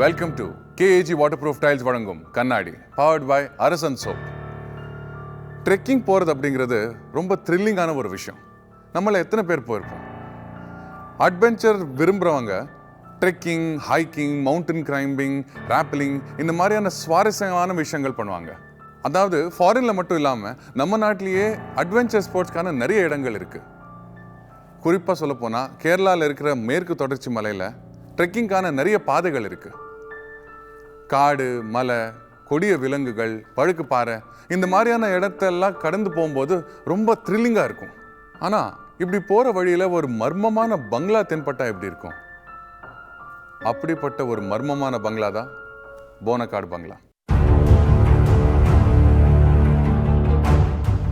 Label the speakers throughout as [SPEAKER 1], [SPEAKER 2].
[SPEAKER 1] Welcome to KAG waterproof tiles வழங்கும் கண்ணாடி powered by Arasan soap trekking போகிறது அப்படிங்கிறது ரொம்ப த்ரில்லிங்கான ஒரு விஷயம். நம்மள எத்தனை பேர் போயிருப்போம்? Adventure விரும்புகிறவங்க trekking hiking mountain climbing rappelling இந்த மாதிரியான சுவாரஸ்யமான விஷயங்கள் பண்ணுவாங்க. அதாவது ஃபாரினில் மட்டும் இல்லாமல் நம்ம நாட்டிலேயே அட்வென்ச்சர் ஸ்போர்ட்ஸ்க்கான நிறைய இடங்கள் இருக்குது குறிப்பாக சொல்லப்போனால் கேரளாவில் இருக்கிற மேற்கு தொடர்ச்சி மலையில் ட்ரெக்கிங்கான நிறைய பாதைகள் இருக்குது காடு மலை கொடிய விலங்குகள் பழுக்கு பாறை இந்த மாதிரியான இடத்தெல்லாம் கடந்து போகும்போது ரொம்ப த்ரில்லிங்காக இருக்கும். ஆனால் இப்படி போகிற வழியில் ஒரு மர்மமான பங்களா தென்பட்டா எப்படி இருக்கும்? அப்படிப்பட்ட ஒரு மர்மமான பங்களா தான் போனக்காடு பங்களா.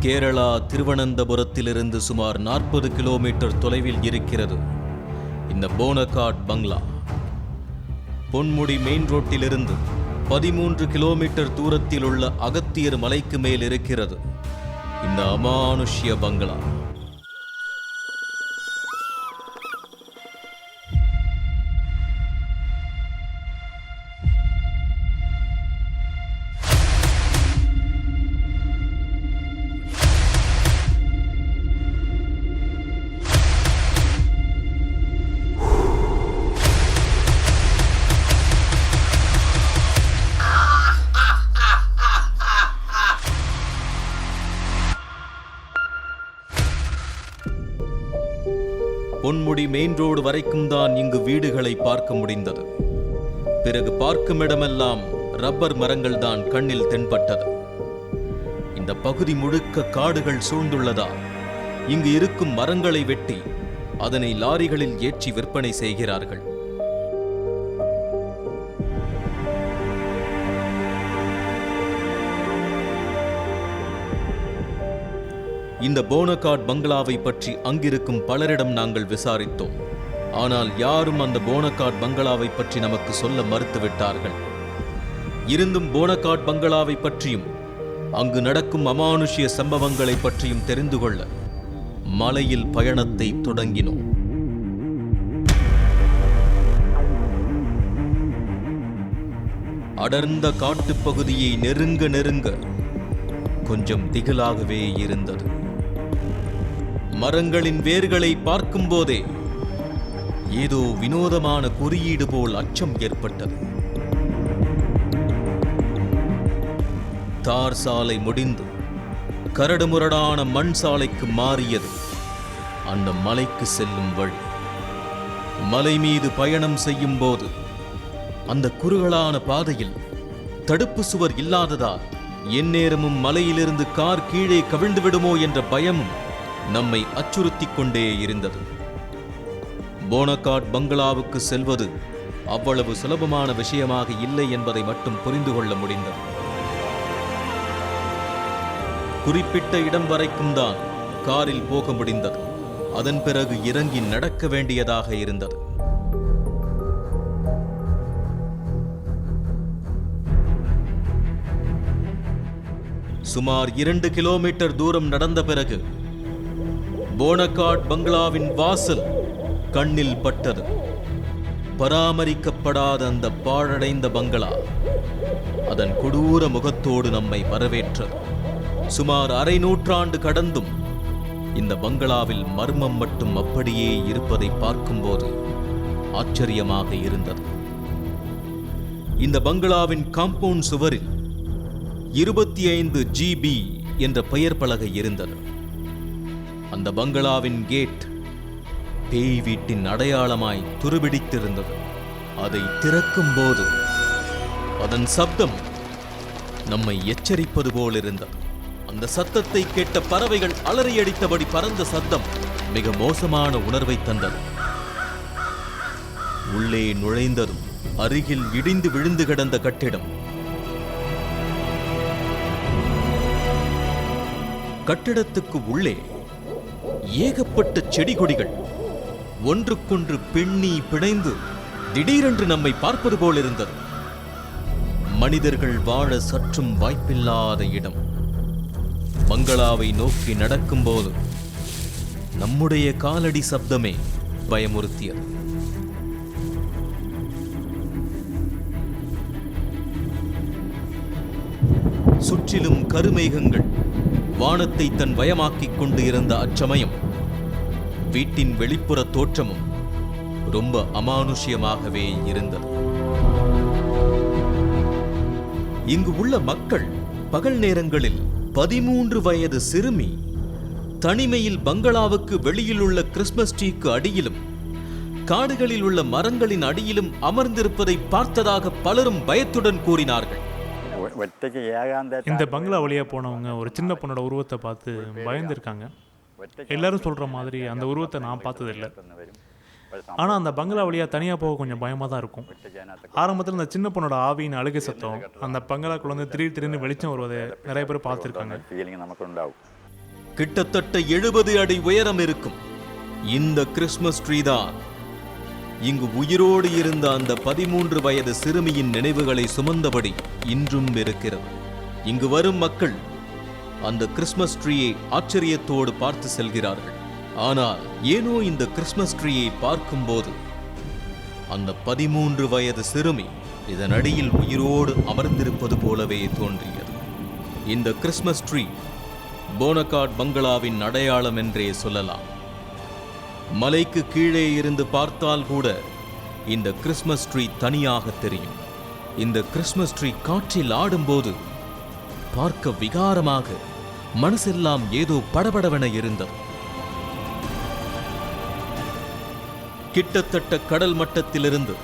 [SPEAKER 2] கேரளா திருவனந்தபுரத்திலிருந்து சுமார் நாற்பது கிலோமீட்டர் தொலைவில் இருக்கிறது இந்த போனகாட் பங்களா. பொன்முடி மெயின் ரோட்டிலிருந்து பதிமூன்று கிலோமீட்டர் தூரத்தில் உள்ள அகத்தியர் மலைக்கு மேல் இருக்கிறது. இந்த அமானுஷ்ய பங்களா. ரோடு வரைக்கும் தான் இங்கு வீடுகளை பார்க்க முடிந்தது. பிறகு பார்க்கும் இடமெல்லாம் ரப்பர் மரங்கள் தான் கண்ணில் தென்பட்டது. இந்த பகுதி முழுக்க காடுகள் சூழ்ந்துள்ளதால் இங்கு இருக்கும் மரங்களை வெட்டி அதனை லாரிகளில் ஏற்றி விற்பனை செய்கிறார்கள். இந்த போனகாட் பங்களாவை பற்றி அங்கிருக்கும் பலரிடம் நாங்கள் விசாரித்தோம். ஆனால் யாரும் அந்த போனகாட் பங்களாவை பற்றி நமக்கு சொல்ல மறுத்துவிட்டார்கள். இருந்தும் போனகாட் பங்களாவை பற்றியும் அங்கு நடக்கும் அமானுஷ்ய சம்பவங்களை பற்றியும் தெரிந்து கொள்ள மலையில் பயணத்தை தொடங்கினோம். அடர்ந்த காட்டுப்பகுதியை நெருங்க நெருங்க கொஞ்சம் திகிலாகவே இருந்தது. மரங்களின் வேர்களை பார்க்கும்போதே ஏதோ வினோதமான குறியீடு போல் அச்சம் ஏற்பட்டது. தார் சாலை முடிந்து கரடுமுரடான மண் சாலைக்கு மாறியது. அந்த மலைக்கு செல்லும் வழி. மலை மீது பயணம் செய்யும் போது அந்த குறுகலான பாதையில் தடுப்பு சுவர் இல்லாததால் எந்நேரமும் மலையிலிருந்து கார் கீழே கவிழ்ந்து விடுமோ என்ற பயமும் நம்மை அச்சுறுத்திக் கொண்டே இருந்தது. போனகாட் பங்களாவுக்கு செல்வது அவ்வளவு சுலபமான விஷயமாக இல்லை என்பதை மட்டும் புரிந்து கொள்ள முடிந்தது. குறிப்பிட்ட இடம் வரைக்கும் தான் காரில் போக முடிந்தது. அதன் பிறகு இறங்கி நடக்க வேண்டியதாக இருந்தது. சுமார் இரண்டு கிலோமீட்டர் தூரம் நடந்த பிறகு போனகாட் பங்களாவின் வாசல் கண்ணில் பட்டது. பராமரிக்கப்படாத அந்த பாழடைந்த பங்களா அதன் கொடூர முகத்தோடு நம்மை வரவேற்றது. சுமார் அரை நூற்றாண்டு கடந்தும் இந்த பங்களாவில் மர்மம் மட்டும் அப்படியே இருப்பதை பார்க்கும்போது ஆச்சரியமாக இருந்தது. இந்த பங்களாவின் காம்பவுண்ட் சுவரில் இருபத்தி ஐந்து ஜிபி என்ற பெயர் பலகை இருந்தது. அந்த பங்களாவின் கேட் பேய் வீட்டின் அடையாளமாய் துருபிடித்திருந்தது. அதை திறக்கும் போது அதன் சப்தம் நம்மை எச்சரிப்பது போலிருந்தது. அந்த சத்தத்தை கேட்ட பறவைகள் அலறியடித்தபடி பறந்த சத்தம் மிக மோசமான உணர்வை தந்தது. உள்ளே நுழைந்ததும் அருகில் இடிந்து விழுந்து கிடந்த கட்டிடம். கட்டிடத்துக்கு உள்ளே ஏகப்பட்ட செடி கொடிகள் ஒன்றுக்கொன்று பெண்ணி பிணைந்து திடீரென்று நம்மை பார்ப்பது போல் மனிதர்கள் வாழ சற்றும் வாய்ப்பில்லாத இடம். பங்களாவை நோக்கி நடக்கும்போது நம்முடைய காலடி சப்தமே பயமுறுத்தியது. சுற்றிலும் கருமேகங்கள் வானத்தை தன் வயமாக்கிக் கொண்டு இருந்த அச்சமயம் வீட்டின் வெளிப்புற தோற்றமும் ரொம்ப அமானுஷ்யமாகவே இருந்தது. இங்கு உள்ள மக்கள் பகல் நேரங்களில் பதிமூன்று வயது சிறுமி தனிமையில் பங்களாவுக்கு வெளியில் உள்ள கிறிஸ்மஸ் ட்ரீக்கு அடியிலும் காடுகளில் உள்ள மரங்களின் அடியிலும் அமர்ந்திருப்பதை பார்த்ததாக பலரும் பயத்துடன் கூறினார்கள்.
[SPEAKER 3] இந்த பங்களா வழியாக போனவங்க ஒரு சின்ன பொண்ணோட உருவத்தை பார்த்து பயந்துருக்காங்க. எல்லாரும் சொல்கிற மாதிரி அந்த உருவத்தை நான் பார்த்ததில்லை. ஆனால் அந்த பங்களா வழியாக தனியாக போக கொஞ்சம் பயமாக தான் இருக்கும். ஆரம்பத்தில் அந்த சின்ன பொண்ணோட ஆவியின் அழுகை சத்தம் அந்த பங்களா குழந்தை திடீர் திடீர்னு வெளிச்சம் வருவதை நிறைய பேர் பார்த்துருக்காங்க.
[SPEAKER 2] கிட்டத்தட்ட எழுபது அடி உயரம் இருக்கும். இந்த கிறிஸ்மஸ் ட்ரீ தான் இங்கு உயிரோடு இருந்த அந்த பதிமூன்று வயது சிறுமியின் நினைவுகளை சுமந்தபடி இன்றும் இருக்கிறது. இங்கு வரும் மக்கள் அந்த கிறிஸ்மஸ் ட்ரீயை ஆச்சரியத்தோடு பார்த்து செல்கிறார்கள். ஆனால் ஏனோ இந்த கிறிஸ்மஸ் ட்ரீயை பார்க்கும்போது அந்த பதிமூன்று வயது சிறுமி இதன் அடியில் உயிரோடு அமர்ந்திருப்பது போலவே தோன்றியது. இந்த கிறிஸ்மஸ் ட்ரீ போனகாட் பங்களாவின் அடையாளம் என்றே சொல்லலாம். மலைக்கு கீழே இருந்து பார்த்தால் கூட இந்த கிறிஸ்மஸ் ட்ரீ தனியாக தெரியும். இந்த கிறிஸ்மஸ் ட்ரீ காற்றில் ஆடும்போது பார்க்க விகாரமாக மனசெல்லாம் ஏதோ படபடவென இருந்தது. கிட்டத்தட்ட கடல் மட்டத்திலிருந்து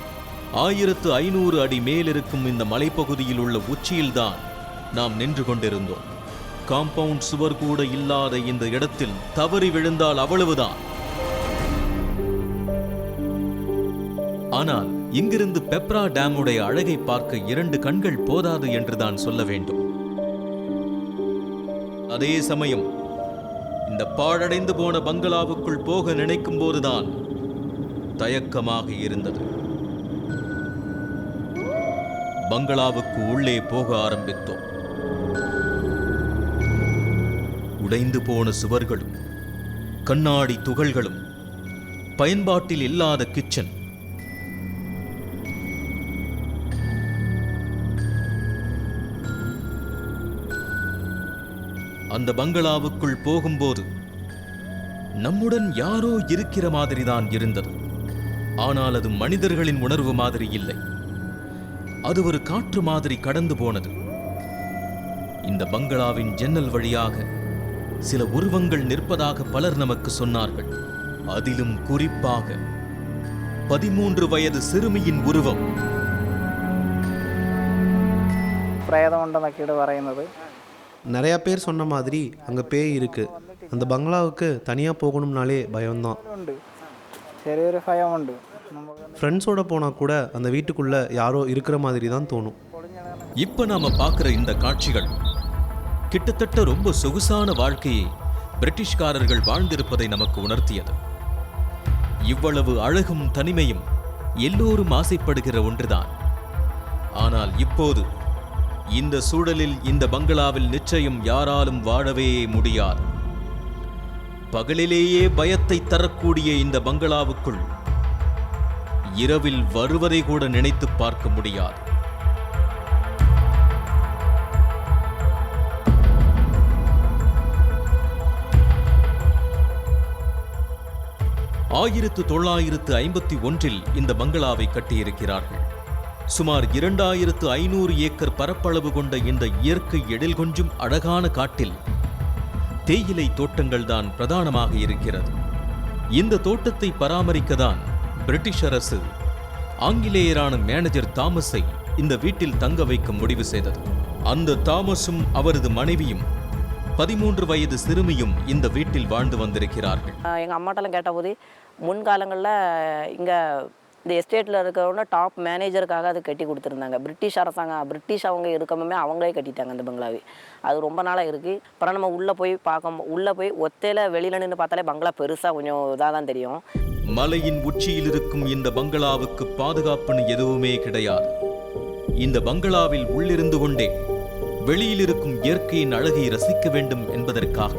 [SPEAKER 2] ஆயிரத்து ஐநூறு அடி மேலிருக்கும் இந்த மலைப்பகுதியில் உள்ள உச்சியில்தான் நாம் நின்று கொண்டிருந்தோம். காம்பவுண்ட் சுவர் கூட இல்லாத இந்த இடத்தில் தவறி விழுந்தால் அவ்வளவுதான். ஆனால் இங்கிருந்து பெப்ரா டேமுடைய அழகை பார்க்க இரண்டு கண்கள் போதாது என்றுதான் சொல்ல வேண்டும். அதே சமயம் இந்த பாழடைந்து போன பங்களாவுக்குள் போக நினைக்கும் போதுதான் தயக்கமாக இருந்தது. பங்களாவுக்கு உள்ளே போக ஆரம்பித்தோம். உடைந்து போன சுவர்களும் கண்ணாடி துகள்களும் பயன்பாட்டில் இல்லாத கிச்சன் அந்த பங்களாவுக்குள் போகும்போது நம்முடன் யாரோ இருக்கிற மாதிரிதான் இருந்தது ஆனால் அது மனிதர்களின் உணர்வு மாதிரி இல்லை அது ஒரு காற்று மாதிரி கடந்து போனது இந்த பங்களாவின் ஜன்னல் வழியாக சில உருவங்கள் நிற்பதாக பலர் நமக்கு சொன்னார்கள் அதிலும் குறிப்பாக பதிமூன்று வயது சிறுமியின் உருவம்
[SPEAKER 4] പ്രേതമുണ്ടെന്നൊക്കെയാണ് പറയുന്നത്
[SPEAKER 5] நிறையா பேர் சொன்ன மாதிரி அங்கே பேய் இருக்குது அந்த பங்களாவுக்கு தனியாக போகணும்னாலே பயம்தான். ஃப்ரெண்ட்ஸோட போனால் கூட அந்த வீட்டுக்குள்ளே யாரோ இருக்கிற மாதிரி தான் தோணும்.
[SPEAKER 2] இப்போ நாம் பார்க்குற இந்த காட்சிகள் கிட்டத்தட்ட ரொம்ப சொகுசான வாழ்க்கையை பிரிட்டிஷ்காரர்கள் வாழ்ந்திருப்பதை நமக்கு உணர்த்தியது. இவ்வளவு அழகும் தனிமையும் எல்லோரும் ஆசைப்படுகிற ஒன்றுதான். ஆனால் இப்போது இந்த சூழலில் இந்த பங்களாவில் நிச்சயம் யாராலும் வாழவே முடியாது. பகலிலேயே பயத்தை தரக்கூடிய இந்த பங்களாவுக்குள் இரவில் வருவதை கூட நினைத்து பார்க்க முடியாது. ஆயிரத்து தொள்ளாயிரத்து ஐம்பத்தி ஒன்றில் இந்த பங்களாவை கட்டியிருக்கிறார்கள். சுமார் இரண்டாயிரத்து ஐநூறு ஏக்கர் பரப்பளவு கொண்ட இந்த இயற்கை எழில் கொஞ்சும் அழகான காட்டில் தேயிலை தோட்டங்கள் தான் பிரதானமாக இருக்கிறது. இந்த தோட்டத்தை பராமரிக்கதான் பிரிட்டிஷ் அரசு ஆங்கிலேயரான மேனேஜர் தாமஸை இந்த வீட்டில் தங்க வைக்க முடிவு செய்தது. அந்த தாமஸும் அவரது மனைவியும் பதிமூன்று வயது சிறுமியும் இந்த வீட்டில் வாழ்ந்து வந்திருக்கிறார்கள்.
[SPEAKER 6] எங்கள் அம்மாட்டெல்லாம் கேட்டபோது முன்காலங்களில் இங்கே இந்த எஸ்டேட்டில் இருக்கிறவங்க டாப் மேனேஜருக்காக அது கட்டி கொடுத்துருந்தாங்க. பிரிட்டிஷ் அரசாங்கம் பிரிட்டிஷ் அவங்க இருக்கமே அவங்களே கட்டிட்டாங்க அந்த பங்களாவே. அது ரொம்ப நாளாக இருக்குது அப்புறம் நம்ம உள்ளே போய் பார்க்க உள்ளே போய் ஒத்தையில் வெளியில் நின்று பார்த்தாலே பங்களா பெருசாக கொஞ்சம் இதாக தான் தெரியும்.
[SPEAKER 2] மலையின் உச்சியில் இருக்கும் இந்த பங்களாவுக்கு பாதுகாப்புன்னு எதுவுமே கிடையாது. இந்த பங்களாவில் உள்ளிருந்து கொண்டே வெளியில் இருக்கும் இயற்கையின் அழகை ரசிக்க வேண்டும் என்பதற்காக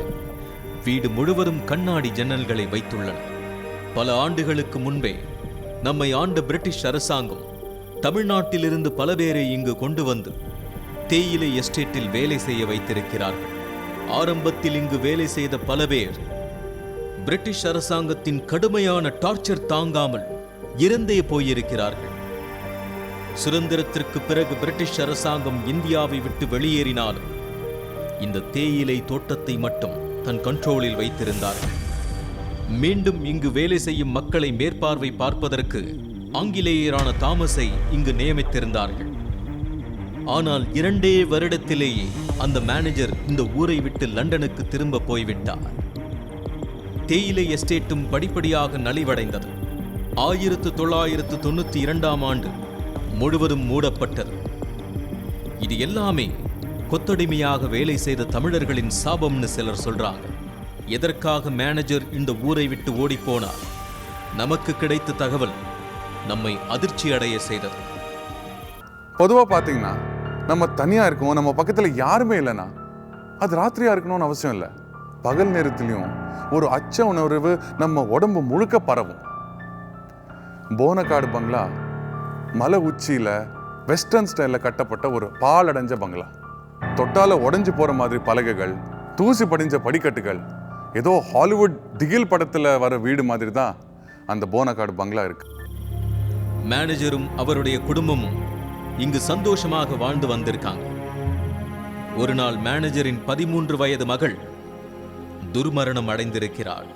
[SPEAKER 2] வீடு முழுவதும் கண்ணாடி ஜன்னல்களை வைத்துள்ளன பல ஆண்டுகளுக்கு முன்பே நம்மை ஆண்ட பிரிட்டிஷ் அரசாங்கம் தமிழ்நாட்டிலிருந்து பல பேரை இங்கு கொண்டு வந்து தேயிலை எஸ்டேட்டில் வேலை செய்ய வைத்திருக்கிறார்கள். ஆரம்பத்தில் இங்கு வேலை செய்த பல பேர் பிரிட்டிஷ் அரசாங்கத்தின் கடுமையான டார்ச்சர் தாங்காமல் இறந்தே போயிருக்கிறார்கள். சுதந்திரத்திற்கு பிறகு பிரிட்டிஷ் அரசாங்கம் இந்தியாவை விட்டு வெளியேறினாலும் இந்த தேயிலை தோட்டத்தை மட்டும் தன் கண்ட்ரோலில் வைத்திருந்தார்கள். மீண்டும் இங்கு வேலை செய்யும் மக்களை மேற்பார்வை பார்ப்பதற்கு ஆங்கிலேயரான தாமஸை இங்கு நியமித்திருந்தார்கள். ஆனால் இரண்டே வருடத்திலேயே அந்த மேனேஜர் இந்த ஊரை விட்டு லண்டனுக்கு திரும்ப போய்விட்டார். தேயிலை எஸ்டேட்டும் படிப்படியாக நலிவடைந்தது. ஆயிரத்து தொள்ளாயிரத்து தொண்ணூற்றி இரண்டாம் ஆண்டு முழுவதும் மூடப்பட்டது. இது எல்லாமே கொத்தடிமையாக வேலை செய்த தமிழர்களின் சாபம்னு சிலர் சொல்றாங்க. எதற்காக மேனேஜர் இந்த ஊரை விட்டு ஓடிப்போனார்? நமக்கு கிடைத்த தகவல் நம்மை அதிர்ச்சி அடைய செய்தது.
[SPEAKER 1] பொதுவாக பார்த்தீங்கன்னா நம்ம தனியாக இருக்கோம் நம்ம பக்கத்தில் யாருமே இல்லைன்னா அது ராத்திரியாக இருக்கணும்னு அவசியம் இல்லை. பகல் நேரத்துலையும் ஒரு அச்ச உணர்வு நம்ம உடம்பு முழுக்க பரவும். போனக்காடு பங்களா மலை உச்சியில் வெஸ்டர்ன் ஸ்டைலில் கட்டப்பட்ட ஒரு பாலடைஞ்ச பங்களா. தொட்டால உடஞ்சி போகிற மாதிரி பலகைகள் தூசி படிஞ்ச படிக்கட்டுகள் ஏதோ ஹாலிவுட் திகில் படத்தில் வர வீடு மாதிரி தான் அந்த போனக்காடு பங்களா இருக்கு.
[SPEAKER 2] மேனேஜரும் அவருடைய குடும்பமும் இங்கு சந்தோஷமாக வாழ்ந்து வந்திருக்காங்க. ஒரு நாள் மேனேஜரின் பதிமூன்று வயது மகள் துர்மரணம் அடைந்திருக்கிறாள்.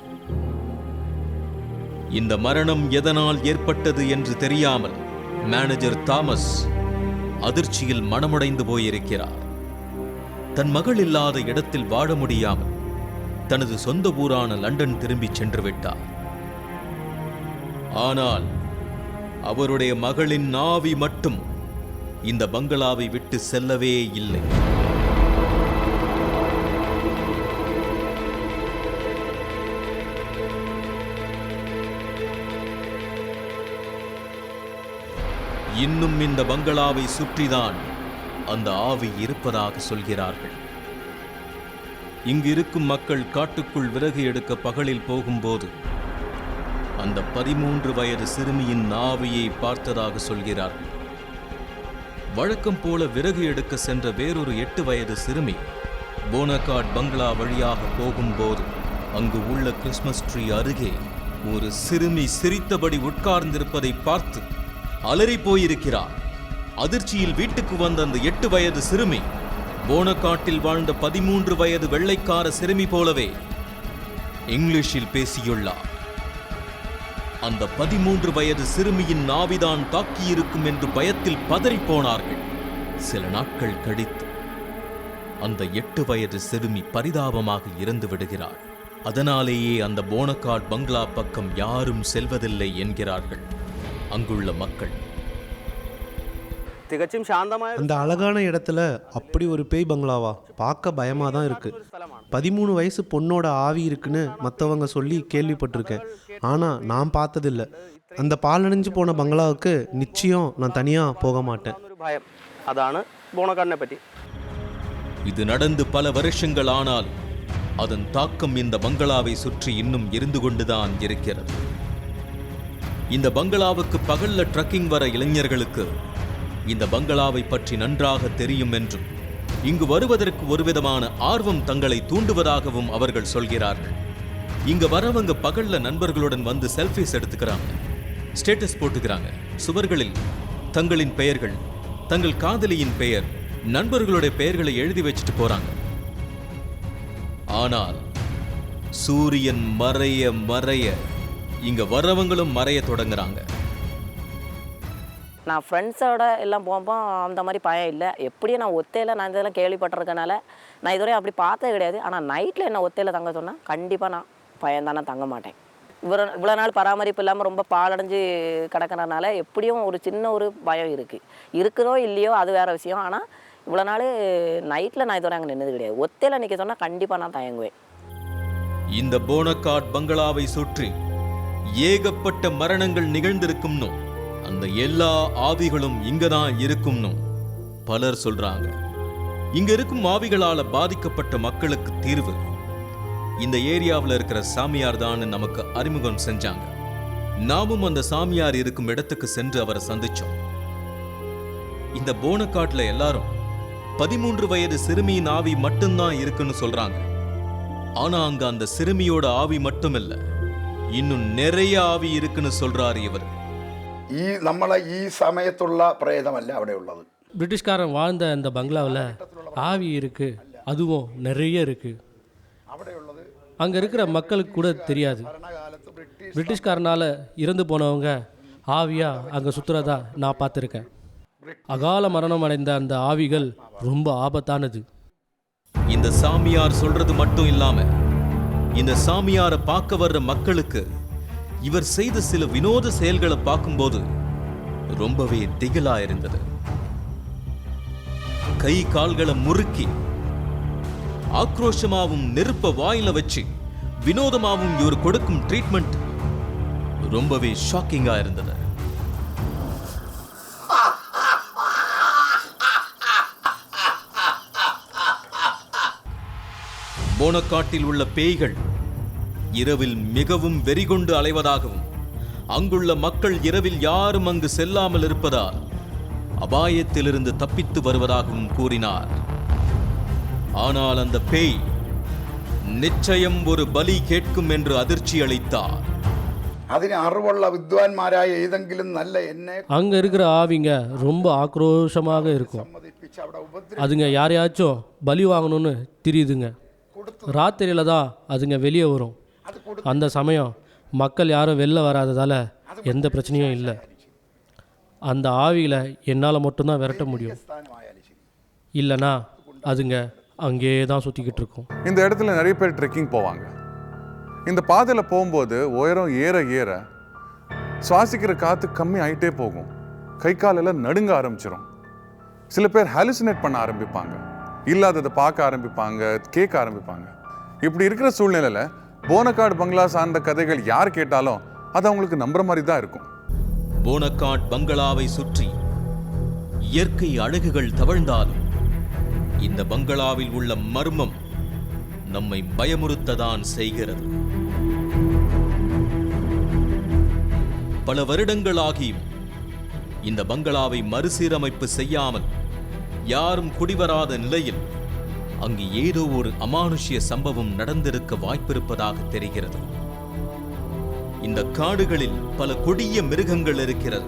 [SPEAKER 2] இந்த மரணம் எதனால் ஏற்பட்டது என்று தெரியாமல் மேனேஜர் தாமஸ் அதிர்ச்சியில் மனமுடைந்து போயிருக்கிறார். தன் மகள் இல்லாத இடத்தில் வாழ முடியாமல் தனது சொந்த ஊரான லண்டன் திரும்பிச் சென்று விட்டார். ஆனால் அவருடைய மகளின் நாவி மட்டும் இந்த பங்களாவை விட்டு செல்லவே இல்லை. இன்னும் இந்த பங்களாவை சுற்றிதான் அந்த ஆவி இருப்பதாக சொல்கிறார்கள். இங்கு இருக்கும் மக்கள் காட்டுக்குள் விறகு எடுக்க பகலில் போகும்போது அந்த பதிமூன்று வயது சிறுமியின் நாவியை பார்த்ததாக சொல்கிறார்கள் வழக்கம் போல விறகு எடுக்க சென்ற வேறொரு எட்டு வயது சிறுமி போனகாட் பங்களா வழியாக போகும்போது அங்கு உள்ள கிறிஸ்மஸ் ட்ரீ அருகே ஒரு சிறுமி சிரித்தபடி உட்கார்ந்திருப்பதை பார்த்து அலறி போயிருக்கிறார். அதிர்ச்சியில் வீட்டுக்கு வந்த அந்த எட்டு வயது சிறுமி போனக்காட்டில் வாழ்ந்த பதிமூன்று வயது வெள்ளைக்கார சிறுமி போலவே இங்கிலீஷில் பேசியுள்ளார். அந்த பதிமூன்று வயது சிறுமியின் நாவிதான் தாக்கியிருக்கும் என்று பயத்தில் பதறிப் போனார்கள். சில நாட்கள் கழித்து அந்த எட்டு வயது சிறுமி பரிதாபமாக இறந்து விடுகிறார் அதனாலேயே அந்த போனக்காட் பங்களா பக்கம் யாரும் செல்வதில்லை என்கிறார்கள். அங்குள்ள மக்கள்
[SPEAKER 7] തികച്ചും ശാന്തമായ ഒരു
[SPEAKER 5] அந்த அழகான இடத்துல அப்படி ஒரு பேய் பங்களாவா பார்க்க பயமாக தான் இருக்கு பதிமூணு வயசு பொண்ணோட ஆவி இருக்குன்னு மற்றவங்க சொல்லி கேள்விப்பட்டிருக்கேன் ஆனால் நான் பார்த்ததில்ல அந்த பாலடைஞ்சு போன பங்களாவுக்கு நிச்சயம் நான் தனியாக போக மாட்டேன்
[SPEAKER 7] ഒരു ഭയം അതാണ് ബോണക്കാടിനെ പറ്റി
[SPEAKER 2] இது நடந்து பல வருஷங்கள் ஆனாலும் அதன் தாக்கம் இந்த பங்களாவை சுற்றி இன்னும் இருந்து கொண்டுதான் இருக்கிறது இந்த பங்களாவுக்கு பகல்ல ட்ரக்கிங் வர இளைஞர்களுக்கு இந்த பங்களாவை பற்றி நன்றாக தெரியும் என்றும் இங்கு வருவதற்கு ஒருவிதமான ஆர்வம் தங்களை தூண்டுவதாகவும் அவர்கள் சொல்கிறார்கள். இங்க வரவங்க பகல்ல நண்பர்களுடன் வந்து செல்ஃபிஸ் எடுத்துக்கிறாங்க. ஸ்டேட்டஸ் போட்டுக்கிறாங்க. சுவர்களில் தங்களின் பெயர்கள் தங்கள் காதலியின் பெயர் நண்பர்களுடைய பெயர்களை எழுதி வச்சுட்டு போறாங்க. ஆனால் சூரியன் மறைய மறைய இங்க வரவங்களும் மறைய தொடங்குறாங்க.
[SPEAKER 6] நான் ஃப்ரெண்ட்ஸோட எல்லாம் போகும்போ அந்த மாதிரி பயம் இல்லை. எப்படியும் நான் ஒத்தையில் நான் இதெல்லாம் கேள்விப்பட்டிருக்கனால நான் இதுவரையும் அப்படி பார்த்தது கிடையாது. ஆனால் நைட்டில் என்ன ஒத்தையில் தங்க சொன்னால் கண்டிப்பாக நான் பயந்தானே தங்க மாட்டேன். இவ்வளோ இவ்வளோ நாள் பராமரிப்பு இல்லாமல் ரொம்ப பாலடைஞ்சு கிடக்கிறனால எப்படியும் ஒரு சின்ன ஒரு பயம் இருக்குது இருக்கிறோ இல்லையோ அது வேறு விஷயம். ஆனால் இவ்வளோ நாள் நைட்டில் நான் இதுவரை அங்கே நின்னது கிடையாது. ஒத்தையில் நிற்க சொன்னால் கண்டிப்பாக நான் தயங்குவேன்.
[SPEAKER 2] இந்த போனக்காட் பங்களாவை சுற்றி ஏகப்பட்ட மரணங்கள் நிகழ்ந்திருக்கும்னு அந்த எல்லா ஆவிகளும் இங்கதான் இருக்கும்னு பலர் சொல்றாங்க. இங்க இருக்கும் ஆவிகளால பாதிக்கப்பட்ட மக்களுக்கு தீர்வு. இந்த ஏரியாவில் இருக்கிற சாமியார் தான் நமக்கு அறிமுகம் செஞ்சாங்க. நாமும் அந்த சாமியார் இருக்கும் இடத்துக்கு சென்று அவரை சந்திச்சோம். இந்த போனக்காட்டுல எல்லாரும் பதிமூன்று வயது சிறுமியின் ஆவி மட்டும்தான் இருக்குன்னு சொல்றாங்க. ஆனா அங்க அந்த சிறுமியோட ஆவி மட்டுமில்ல இன்னும் நிறைய ஆவி இருக்குன்னு சொல்றாரு இவர்.
[SPEAKER 8] ഈ നമ്മളെ ഈ സമയത്തുള്ള പ്രേതമല്ല അവിടെ ഉള്ളത്
[SPEAKER 9] பிரிட்டிஷ்காரன் வாழ்ந்த அந்த பங்களாவில் ஆவி இருக்குது அதுவும் நிறைய இருக்குது அங்கே இருக்கிற மக்களுக்கு கூட தெரியாது பிரிட்டிஷ்காரனால் இறந்து போனவங்க ஆவியாக அங்கே சுற்றுறதா நான் பார்த்துருக்கேன் அகால மரணம் அடைந்த அந்த ஆவிகள் ரொம்ப ஆபத்தானது
[SPEAKER 2] இந்த சாமியார் சொல்றது மட்டும் இல்லாம இந்த சாமியாரை பார்க்க வர்ற மக்களுக்கு இவர் செய்த சில வினோத செயல்களை பார்க்கும்போது ரொம்பவே திகிலா இருந்தது கை கால்களை முறுக்கி ஆக்ரோஷமாவும் நெருப்ப வாயில வச்சு வினோதமாவும் இவர் கொடுக்கும் ட்ரீட்மெண்ட் ரொம்பவே ஷாக்கிங்கா இருந்தது போனக்காட்டில் உள்ள பேய்கள் இரவில் மிகவும் வெறிகொண்டு அலைவதாகவும் அங்குள்ள மக்கள் இரவில் யாரும் அங்கு செல்லாமல் இருப்பதால் அபாயத்திலிருந்து தப்பித்து வருவதாகவும் கூறினார் ஆனால் அந்த பேய் நிச்சயம் ஒரு பலி கேட்கும் என்று அதிர்ச்சி அளித்தார்
[SPEAKER 8] അതിന് അറിവുള്ള വിദ്വാൻമാരായ ഏതെങ്കിലും നല്ല എന്നെ
[SPEAKER 9] அங்கே இருக்கிற ஆவிங்க ரொம்ப ஆக்ரோஷமாக இருக்கும்
[SPEAKER 8] സമ്മതിപ്പിച്ച് അവിടെ ഉപദ്ര
[SPEAKER 9] அதுங்க யாரையாச்சும் பலி வாங்கணும்னு தெரியுதுங்க ராத்திரியில் தான் அதுங்க வெளியே வரும் அந்த சமயம் மக்கள் யாரும் வெளில வராததால் எந்த பிரச்சனையும் இல்லை. அந்த ஆவியில் என்னால் மட்டும்தான் விரட்ட முடியும். இல்லைனா அதுங்க அங்கேயே தான் சுற்றிக்கிட்டு இருக்கும்.
[SPEAKER 1] இந்த இடத்துல நிறைய பேர் ட்ரெக்கிங் போவாங்க. இந்த பாதையில் போகும்போது உயரம் ஏற ஏற சுவாசிக்கிற காற்று கம்மி ஆகிட்டே போகும். கை காலெல்லாம் நடுங்க ஆரம்பிச்சிடும் சில பேர் ஹாலுசினேட் பண்ண ஆரம்பிப்பாங்க. இல்லாததை பார்க்க ஆரம்பிப்பாங்க கேட்க ஆரம்பிப்பாங்க. இப்படி இருக்கிற சூழ்நிலையில் போனக்காடு பங்களா சார்ந்த கதைகள் யார் கேட்டாலும் அது அவங்களுக்கு நம்புற மாதிரி தான் இருக்கும்.
[SPEAKER 2] போனக்காட் பங்களாவை சுற்றி இயற்கை அழகுகள் தவழ்ந்தாலும் இந்த பங்களாவில் உள்ள மர்மம் நம்மை பயமுறுத்ததான் செய்கிறது. பல வருடங்களாகியும் இந்த பங்களாவை மறுசீரமைப்பு செய்யாமல் யாரும் குடிவராத நிலையில் அங்கு ஏதோ ஒரு அமானுஷ்ய சம்பவம் நடந்திருக்க வாய்ப்பிருப்பதாக தெரிகிறது. இந்த காடுகளில் பல கொடிய மிருகங்கள் இருக்கிறது.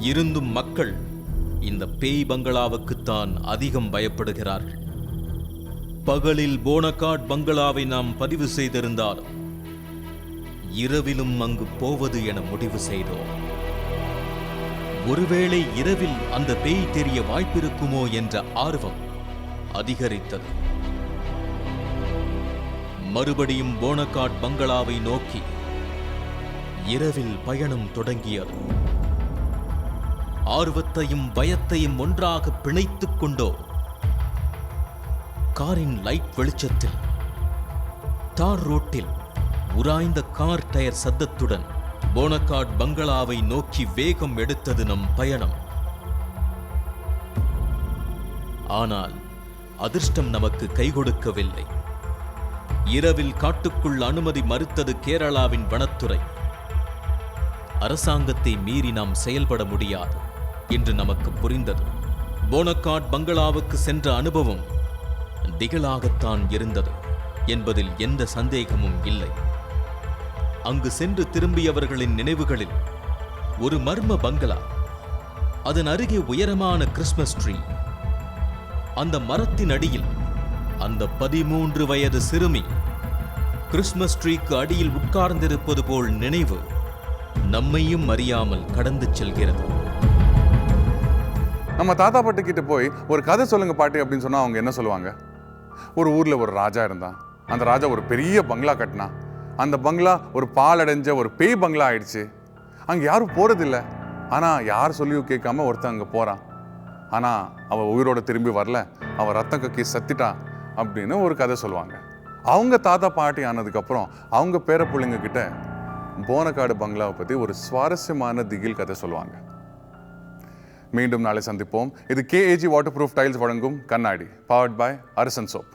[SPEAKER 2] இருந்தும் மக்கள் இந்த பேய் பங்களாவுக்குத்தான் அதிகம் பயப்படுகிறார்கள். பகலில் போனகாட் பங்களாவை நாம் பதிவு செய்திருந்தாலும் இரவிலும் அங்கு போவது என முடிவு செய்தோம். ஒருவேளை இரவில் அந்த பேய் தெரிய வாய்ப்பிருக்குமோ என்ற ஆர்வம் அதிகரித்தது. மறுபடியும் போனகாட் பங்களாவை நோக்கி இரவில் பயணம் தொடங்கியது. ஆர்வத்தையும் பயத்தையும் ஒன்றாக பிணைத்துக் கொண்டோ காரின் லைட் வெளிச்சத்தில் தார் ரோட்டில் உராய்ந்த கார் டயர் சத்தத்துடன் போனக்காட் பங்களாவை நோக்கி வேகம் எடுத்தது நம் பயணம். ஆனால் அதிர்ஷ்டம் நமக்கு கை கொடுக்கவில்லை இரவில் காட்டுக்குள் அனுமதி மறுத்தது கேரளாவின் வனத்துறை. அரசாங்கத்தை மீறி நாம் செயல்பட முடியாது என்று நமக்கு புரிந்தது. போனக்காட் பங்களாவுக்கு சென்ற அனுபவம் திகழாகத்தான் இருந்தது என்பதில் எந்த சந்தேகமும் இல்லை. அங்கு சென்று திரும்பியவர்களின் நினைவுகளில் ஒரு மர்ம பங்களா. அதன் அருகே உயரமான கிறிஸ்மஸ் ட்ரீ. அந்த மரத்தின் அடியில் அந்த பதிமூன்று வயது சிறுமி கிறிஸ்மஸ் ட்ரீக்கு அடியில் உட்கார்ந்திருப்பது போல் நினைவு நம்மையும் அறியாமல் கடந்து செல்கிறது.
[SPEAKER 1] நம்ம தாத்தா பாட்டு கிட்ட போய் ஒரு கதை சொல்லுங்க பாட்டி அப்படின்னு சொன்னா அவங்க என்ன சொல்லுவாங்க? ஒரு ஊர்ல ஒரு ராஜா இருந்தான். அந்த ராஜா ஒரு பெரிய பங்களா கட்டினான் அந்த பங்களா ஒரு பாலடைஞ்ச ஒரு பேய் பங்களா ஆயிடுச்சு. அங்க யாரும் போறதில்லை. ஆனா யார் சொல்லியும் கேட்காம ஒருத்தன் அங்க போறான். ஆனால் அவள் உயிரோட திரும்பி வரல. அவள் ரத்தம் கக்கி சத்திட்டான் அப்படின்னு ஒரு கதை சொல்லுவாங்க. அவங்க தாத்தா பாட்டி ஆனதுக்கப்புறம் அவங்க பேர பிள்ளைங்க கிட்ட போனக்காடு பங்களாவை பற்றி ஒரு சுவாரஸ்யமான திகில் கதை சொல்லுவாங்க. மீண்டும் நாளை சந்திப்போம். இது கேஏஜி வாட்டர் ப்ரூஃப் டைல்ஸ் வழங்கும் கண்ணாடி பவர்ட் பை அரசன் சோப்